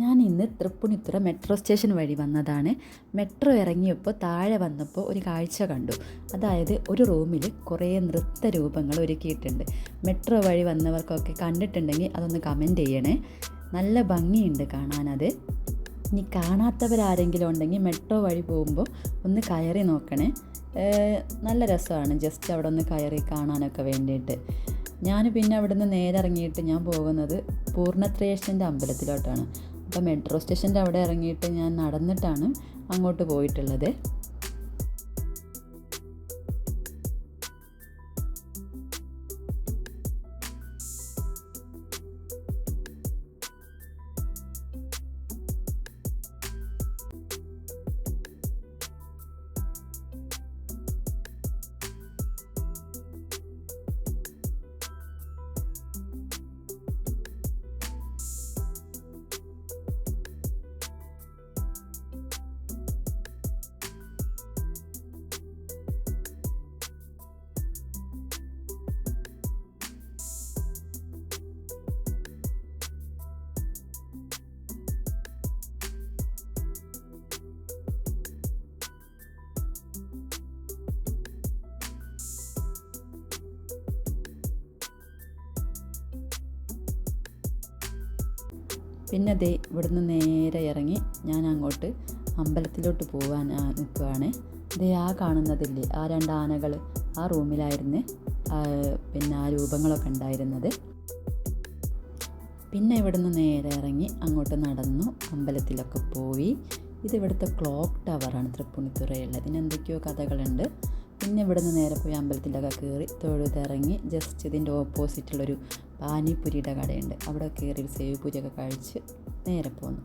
ഞാൻ ഇന്ന് Tripunithura metro station വഴി വന്നതാണ്. മെട്രോ ഇറങ്ങിയപ്പോൾ താഴെ വന്നപ്പോൾ ഒരു കാഴ്ച കണ്ടു. അതായത് ഒരു റൂമിൽ കുറേ നൃത്ത രൂപങ്ങൾ ഒരുക്കിയിട്ടുണ്ട്. മെട്രോ വഴി വന്നവർക്കൊക്കെ കണ്ടിട്ടുണ്ടെങ്കിൽ അതൊന്ന് കമന്റ് ചെയ്യണേ. നല്ല ഭംഗിയുണ്ട് കാണാനത്. ഇനി കാണാത്തവരാരെങ്കിലും ഉണ്ടെങ്കിൽ മെട്രോ വഴി പോകുമ്പോൾ ഒന്ന് കയറി നോക്കണേ. നല്ല രസമാണ് ജസ്റ്റ് അവിടെ ഒന്ന് കയറി കാണാനൊക്കെ വേണ്ടിയിട്ട്. ഞാൻ പിന്നെ അവിടുന്ന് നേരെ ഇറങ്ങിയിട്ട് ഞാൻ പോകുന്നത് പൂർണത്രേഷ്ഠന്റെ അമ്പലത്തിലോട്ടാണ്. അപ്പോൾ മെട്രോ സ്റ്റേഷന്റെ അവിടെ ഇറങ്ങിയിട്ട് ഞാൻ നടന്നിട്ടാണ് അങ്ങോട്ട് പോയിട്ടുള്ളത്. പിന്നെ ദേ ഇവിടുന്ന് നേരെ ഇറങ്ങി ഞാൻ അങ്ങോട്ട് അമ്പലത്തിലോട്ട് പോകാൻ നിൽക്കുകയാണ് ദേ ആ കാണുന്നതില്ലേ ആ രണ്ട് ആനകൾ ആ റൂമിലായിരുന്നു. പിന്നെ ആ രൂപങ്ങളൊക്കെ ഉണ്ടായിരുന്നത്. പിന്നെ ഇവിടുന്ന് നേരെ ഇറങ്ങി അങ്ങോട്ട് നടന്നു അമ്പലത്തിലൊക്കെ പോയി. ഇത് ഇവിടുത്തെ ക്ലോക്ക് ടവറാണ് തൃപ്പുണിത്തുറയുള്ളത് ഇതിന് എന്തൊക്കെയോ കഥകളുണ്ട്. പിന്നെ ഇവിടുന്ന് നേരെ പോയി അമ്പലത്തിലൊക്കെ കയറി തൊഴുതിറങ്ങി ജസ്റ്റ് ഇതിന്റെ ഓപ്പോസിറ്റുള്ളൊരു പാനിപ്പുരിയുടെ കടയുണ്ട്. അവിടെ കയറി സേവ് പൂരിയൊക്കെ കഴിച്ച് നേരെ പോന്നു.